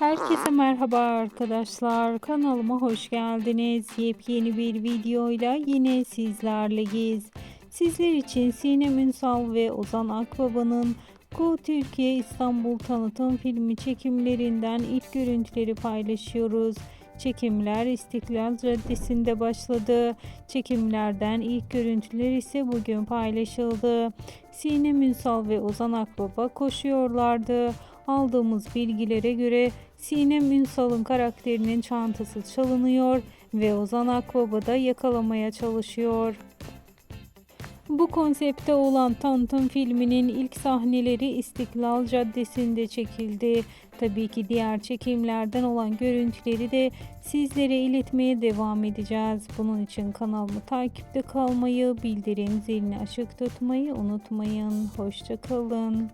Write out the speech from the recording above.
Herkese merhaba arkadaşlar. Kanalıma hoş geldiniz. Yepyeni bir videoyla yine sizlerleyiz. Sizler için Sinem Ünsal ve Ozan Akbaba'nın Go Türkiye İstanbul tanıtım filmi çekimlerinden ilk görüntüleri paylaşıyoruz. Çekimler İstiklal Caddesi'nde başladı. Çekimlerden ilk görüntüler ise bugün paylaşıldı. Sinem Ünsal ve Ozan Akbaba koşuyorlardı. Aldığımız bilgilere göre Sinem Ünsal'ın karakterinin çantası çalınıyor ve Ozan Akbaba da yakalamaya çalışıyor. Bu konsepte olan tanıtım filminin ilk sahneleri İstiklal Caddesi'nde çekildi. Tabii ki diğer çekimlerden olan görüntüleri de sizlere iletmeye devam edeceğiz. Bunun için kanalımı takipte kalmayı, bildirim zilini açık tutmayı unutmayın. Hoşçakalın.